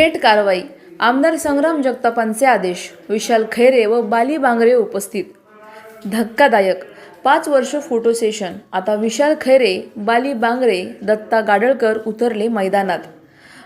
थेट कारवाई. आमदार संग्राम जगतापांचे आदेश. विशाल खैरे व बाली बांगरे उपस्थित. धक्कादायक. पाच वर्ष फोटो सेशन. आता विशाल खैरे बाली बांगरे दत्ता गाडळकर उतरले मैदानात.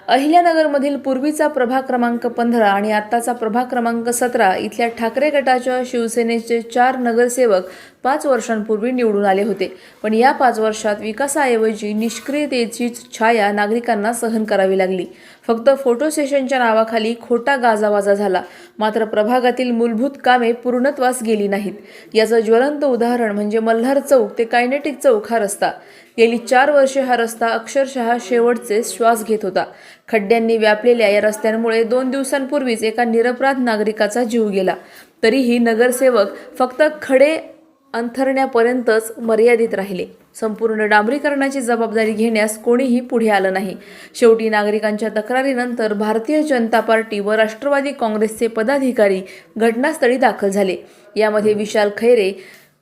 अहिल्यानगरमधील पूर्वीचा प्रभाग क्रमांक पंधरा आणि आत्ताचा प्रभाग क्रमांक सतरा इथल्या ठाकरे गटाच्या शिवसेनेचे चार नगरसेवक पाच वर्षांपूर्वी निवडून आले होते. पण या पाच वर्षात विकासाऐवजी निष्क्रियतेची छाया नागरिकांना सहन करावी लागली. फक्त फोटो सेशनच्या नावाखाली खोटा गाजावाजा झाला. मात्र प्रभागातील मूलभूत कामे पूर्णत्वास गेली नाहीत. याचं ज्वलंत उदाहरण म्हणजे मल्हार चौक ते कायनेटिक चौक हा रस्ता. गेली चार वर्षे हा रस्ता अक्षरशः शेवटचे श्वास घेत होता. खड्ड्यांनी व्यापलेल्या या रस्त्यांमुळे दोन दिवसांपूर्वीच एका निरपराध नागरिकाचा जीव गेला. तरीही नगरसेवक फक्त खडे अंथरण्यापर्यंतच मर्यादित राहिले. संपूर्ण डांबरीकरणाची जबाबदारी घेण्यास कोणीही पुढे आलं नाही. शेवटी नागरिकांच्या तक्रारीनंतर भारतीय जनता पार्टी व राष्ट्रवादी काँग्रेसचे पदाधिकारी घटनास्थळी दाखल झाले. यामध्ये विशाल खैरे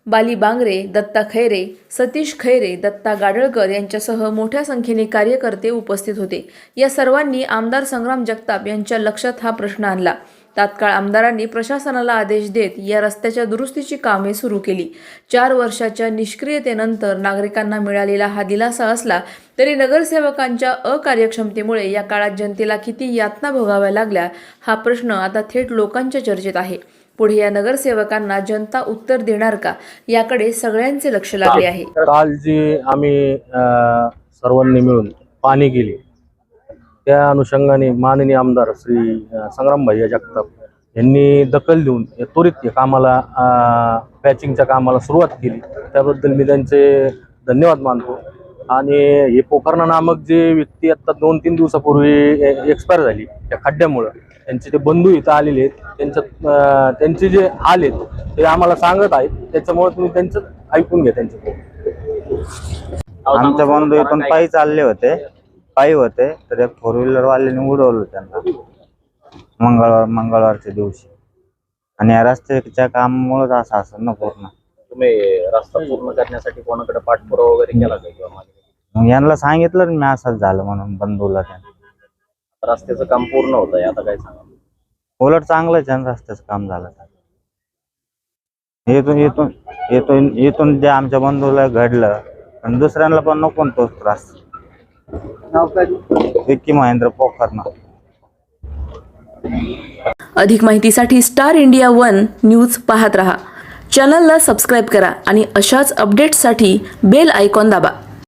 बाली बांगरे दत्ता खैरे सतीश खैरे दत्ता गाडळकर यांच्यासह मोठ्या संख्येने कार्यकर्ते उपस्थित होते. या सर्वांनी आमदार संग्राम जगताप यांच्या लक्षात हा प्रश्न आणला. तात्काळ आमदारांनी प्रशासनाला आदेश देत या रस्त्याच्या दुरुस्तीची कामे सुरू केली. चार वर्षाच्या निष्क्रियतेनंतर नागरिकांना मिळालेला हा दिलासा असला तरी नगरसेवकांच्या अकार्यक्षमतेमुळे या काळात जनतेला किती यातना भोगाव्या लागल्या हा प्रश्न आता थेट लोकांच्या चर्चेत आहे. पुढे या नगरसेवकांना जनता उत्तर देणार का याकडे सगळ्यांचे लक्ष लागले आहे. काल जी आम्ही सर्वांनी मिळून पाणी केली त्या अनुषंगाने माननीय आमदार श्री अ, संग्रामभाई जगताप यांनी दखल देऊन त्वरित या कामाला पॅचिंगच्या कामाला सुरुवात केली. त्याबद्दल मी त्यांचे धन्यवाद मानतो. आणि हे पोखरणा नामक जे व्यक्ती आता दोन तीन दिवसापूर्वी एक्सपायर झाली त्या खड्ड्यामुळं त्यांचे ते बंधू इथं आलेले आहेत. त्यांच्यात त्यांचे जे हाल आहेत ते आम्हाला सांगत आहेत. त्याच्यामुळे तुम्ही त्यांचं ऐकून घ्या त्यांच्या आमच्या बंधू इथून पायी चालले होते. पायी होते तर एक फोर व्हीलर वाल्याने उडवलं त्यांना. मंगळवार मंगळवारच्या दिवशी. आणि या रस्त्याच्या कामामुळेच असं असेल ना पूर्ण. तुम्ही रस्ता पूर्ण करण्यासाठी कोणाकडे पाठपुरावा वगैरे केला का किंवा मागे? मग यांना सांगितलं ना मी असंच झालं म्हणून बंधूला त्यांना. रस्त्याचं काम पूर्ण होत आहे आता काय सांगा? उलट चांगलंच आहे ना रस्त्याचं काम झालं तर. इथून इथून इथून इथून जे आमच्या बंधूला घडलं आणि दुसऱ्यांना पण नको ना तोच त्रास. विक्की महेंद्र पोखरणा अधिक माहितीसाठी स्टार इंडिया वन न्यूज पाहत रहा. चॅनलला सबस्क्राईब करा आणि अशाच अपडेट्ससाठी बेल आयकॉन दाबा.